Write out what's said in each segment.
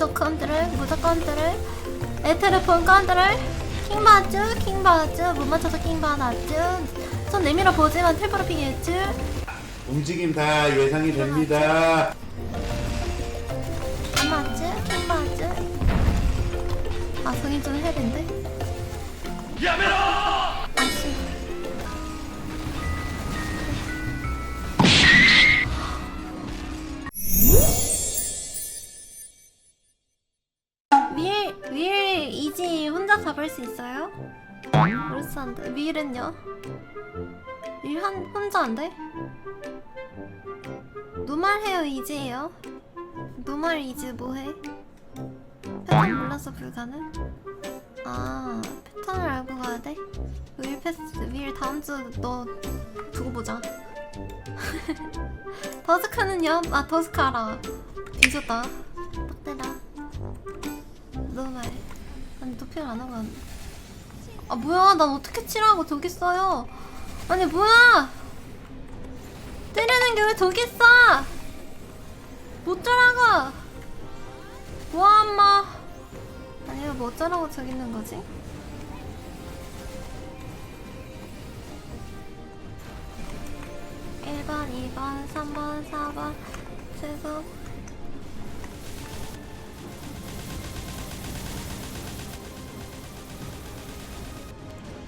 무조건 들을 무조건 들을 에테르폰 건들을 킹받쥬 킹받쥬 못 맞춰서 킹받았쥬 손 내밀어 보지만 텔프로 핑했쥬 움직임 다 예상이 됩니다. 안 맞쥬 킹받쥬 아 성인 좀 해야 된대. 야메라! 아 혼자 잡을 수 있어요? 그렇스한데 윌은요? 윌 한, 혼자 안 돼? 노말해요 이지예요? 노말 이지 뭐해? 패턴 몰라서 불가능? 아 패턴을 알고 가야 돼? 윌 패스 윌 다음 주 너 두고 보자 더스카는요? 아 더스카 알아 뒤졌다 빡대라 너무 말 도핑을 안 하고 아 뭐야? 난 어떻게 칠하고 독이 써요? 아니 뭐야? 때리는 게왜 독이 써? 못 자라가 와 엄마? 아니 이거 뭐 어쩌라고 저기 있는 거지? 일번이번삼번사번 세번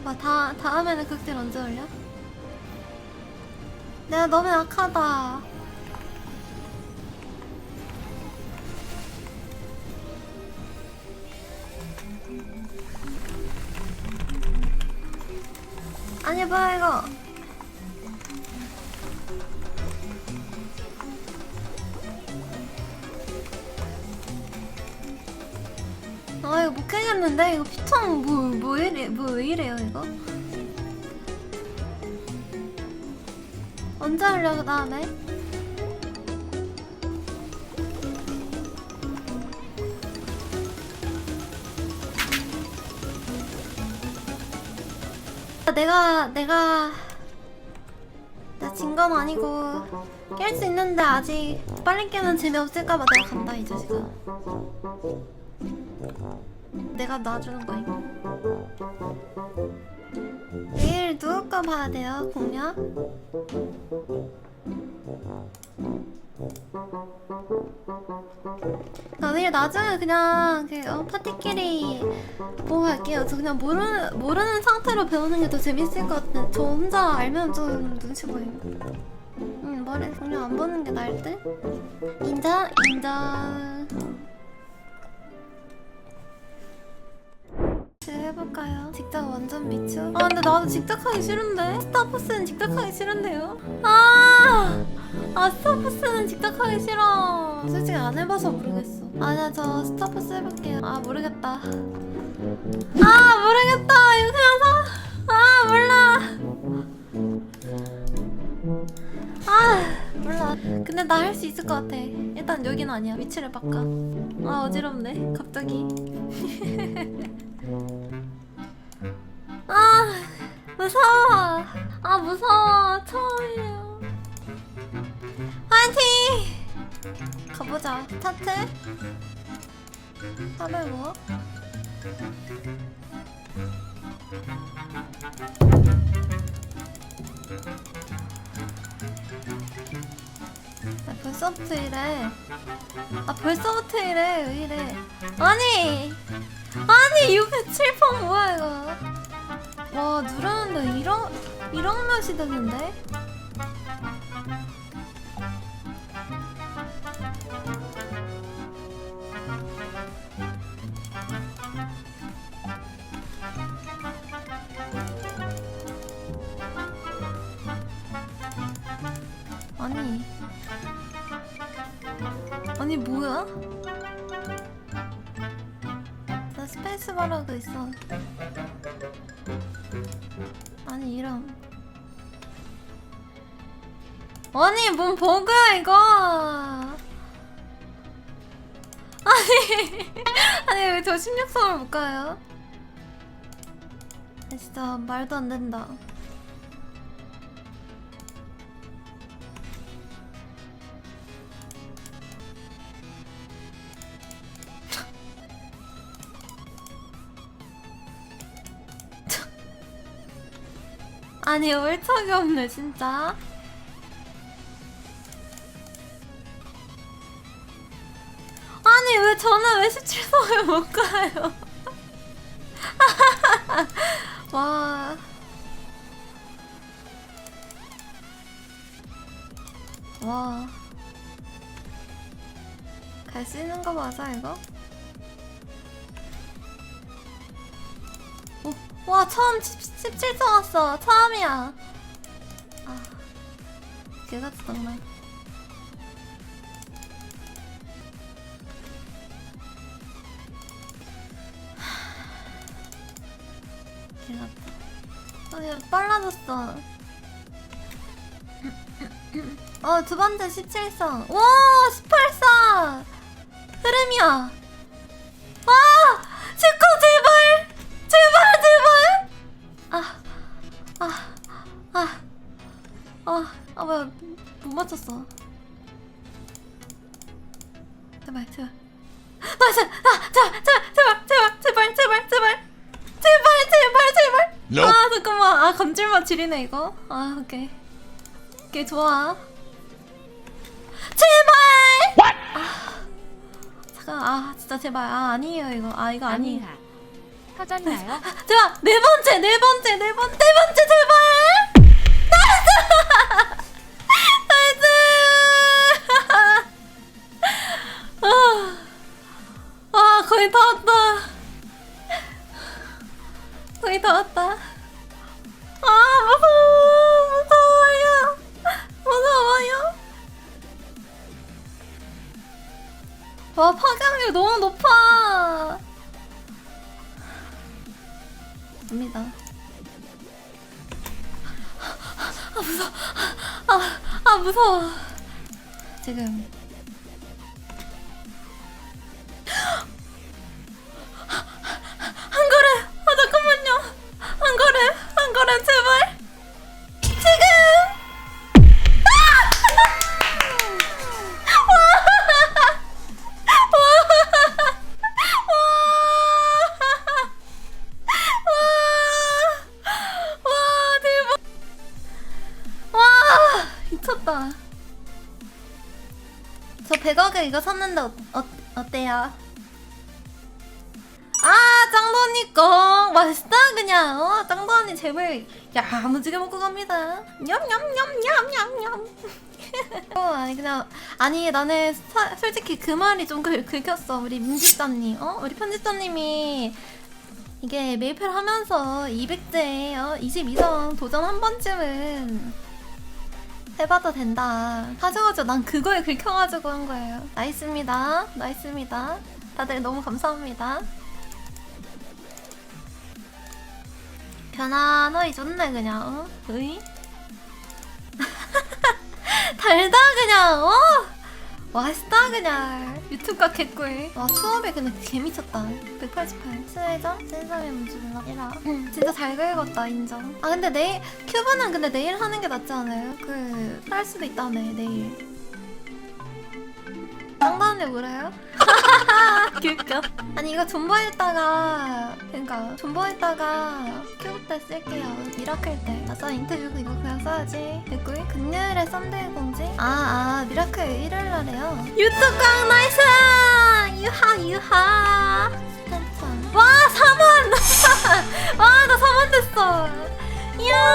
뭐 다, 다음에는 극딜 언제 올려? 내가 너무 약하다. 아니 뭐야 이거 아 이거 못 깨겠는데? 이거 피통 뭐뭐 이래 뭐왜 이래요 이거? 언제 하려 그 다음에? 내가 내가 나 진 건 아니고 깰 수 있는데 아직 빨리 깨면 재미없을까봐 내가 간다 이 자식아 내가 놔주는 거임 내일 누구 거 봐야 돼요 공략? 나 내일 나중에 그냥 그 어, 파티끼리 보고 갈게요. 저 그냥 모르는 모르는 상태로 배우는 게 더 재밌을 것 같아. 저 혼자 알면 좀 눈치 보임. 응 머리 그냥 안 보는 게 나을 듯. 인정 인정. 완전 미쳐. 아 근데 나도 직접 하기 싫은데. 스타포스는 직접 하기 싫은데요. 아, 아 스타포스는 직접 하기 싫어. 솔직히 안 해봐서 모르겠어. 아니야 저 스타포스 해볼게요. 아 모르겠다. 아 모르겠다. 이거 그냥 사. 아 몰라. 아 몰라. 근데 나 할 수 있을 것 같아. 일단 여긴 아니야. 위치를 바꿔. 아 어지럽네. 갑자기. 아 무서워. 아 무서워. 처음이에요. 화이팅! 가보자. 스타트? 305 아, 벌써부터 이래 아 벌써부터 이래 왜 이래? 아니! 아니 607번 뭐야 이거 와 누르는데 이런 이런 맛이 되는데 아니 아니 뭐야? 나 스페이스 바라고 있어. 이런. 아니 뭔 버그야 이거. 아니 아니 왜 저 16성을 못 가요? 아, 진짜 말도 안 된다. 아니 얼척이 없네 진짜 아니 왜 저는 왜 17성을 못 가요 와 와. 갈 수 있는 거 맞아, 이거? 와, 처음 10, 17성 왔어. 처음이야. 아, 개같이 정말. 아, 야, 빨라졌어. 어, 두 번째 17성. 와, 18성! 흐름이야. 아, 아, 뭐야. 못 맞췄어. 제발, 제발. 맞아! 아, 제발, 제발, 제발, 제발, 제발, 제발, 제발. 제발, 제발, 제발. Nope. 아, 잠깐만. 아, 감질맛 지리네, 이거. 아, 오케이. 오케이, 좋아. 제발! 아, 잠깐, 아, 진짜 제발. 아, 아니에요, 이거. 아, 이거 아니에요. 아니야. 터졌나요? 제발! 네 번째, 네 번째, 네 번, 네 번째, 제발! 거의 다 왔다. 거의 다 왔다. 아, 무서워, 무서워요. 무서워요. 와, 파괴력이 너무 높아. 갑니다. 아 무서워. 아, 아 무서워. 지금. 미쳤다. 저 100억에 이거 샀는데 어, 어, 어때요? 아, 짱도 언니 거 맛있다 그냥. 어, 짱도 언니 제발 야 무지게 먹고 갑니다. 냠냠냠냠냠냠. 어, 아니 그냥 아니 나는 사- 솔직히 그 말이 좀 긁, 긁혔어 우리 민지자님 어 우리 편집자님이 이게 메이플 하면서 200대 어, 22성 도전 한 번쯤은 해봐도 된다 하셔가지고 난 그거에 긁혀가지고 한 거예요 나이스입니다 나이스입니다 다들 너무 감사합니다 편안하이 좋네 그냥 어? 으이? 달다 그냥 어? 맛있다 그냥. 유튜브가 개꿀. 와 수업에 그냥 개미쳤다. 188 수혜전 센섬의 문주라. 1화 진짜 잘 긁었다 인정. 아 근데 내일 큐브는 근데 내일 하는 게 낫지 않아요? 그 할 수도 있다네 내일 쌍다운데 뭐래요? 귀엽겨 아니 이거 존버했다가 그니까 존버했다가 큐브 때 쓸게요. 미라클 때. 아싸 인터뷰도 이거 그냥 써야지. 개꿀 금요일에 썬데이 공지? 아아 미라클 일요일 날에요. 유튜브 강 나이스! 유하 유하. 스탠천 와 4만 와나 4만 됐어. 이야